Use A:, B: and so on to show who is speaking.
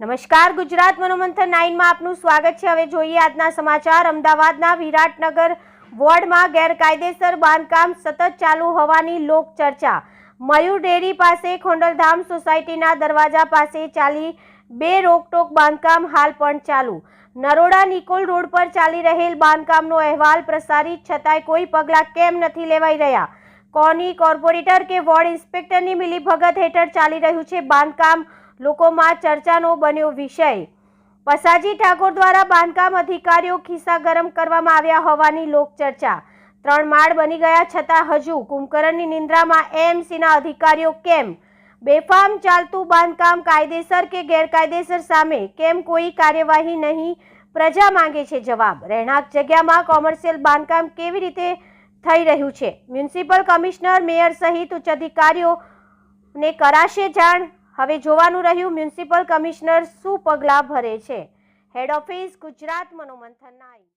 A: નમસ્કાર, ગુજરાત મનોમંથન નાઇનમાં આપનું સ્વાગત છે. હવે જોઈએ આજના સમાચાર. અમદાવાદના વિરાટનગર વોર્ડમાં ગેરકાયદેસર બાંધકામ સતત ચાલુ હોવાની લોકચર્ચા મયુર ડેરી પાસે ખોંડલધામ સોસાયટીના દરવાજા પાસે ચાલી બે રોકટોક બાંધકામ હાલ પણ ચાલુ. નરોડા નિકોલ રોડ પર ચાલી રહેલ બાંધકામનો અહેવાલ પ્રસારિત છતાંય કોઈ પગલાં કેમ નથી લેવાઈ રહ્યા? કોની કોર્પોરેટર કે વોર્ડ ઇન્સ્પેક્ટરની મિલીભગત હેઠળ ચાલી રહ્યું છે બાંધકામ? લોકોમાં ચર્ચાનો બન્યો વિષય. પસાજી ઠાકોર દ્વારા બાંધકામ અધિકારીઓ ખિસ્સા ગરમ કરવામાં આવ્યા હોવાની લોકચર્ચા. ત્રણ માળ બની ગયા છતાં હજુ કુંભકરણની નિંદ્રામાં એએમસીના અધિકારીઓ કેમ? બેફામ ચાલતું બાંધકામ કાયદેસર કે ગેરકાયદેસર સામે કેમ કોઈ કાર્યવાહી નહીં? પ્રજા માંગે છે જવાબ. રહેણાંક જગ્યામાં કોમર્શિયલ બાંધકામ કેવી રીતે થઈ રહ્યું છે? મ્યુનિસિપલ કમિશનર, મેયર સહિત ઉચ્ચ અધિકારીઓને કરાશે જાણ? હવે જોવાનું રહ્યું મ્યુનિસિપલ કમિશનર શું પગલાં ભરે છે. હેડ ઓફિસ ગુજરાત મનોમંથન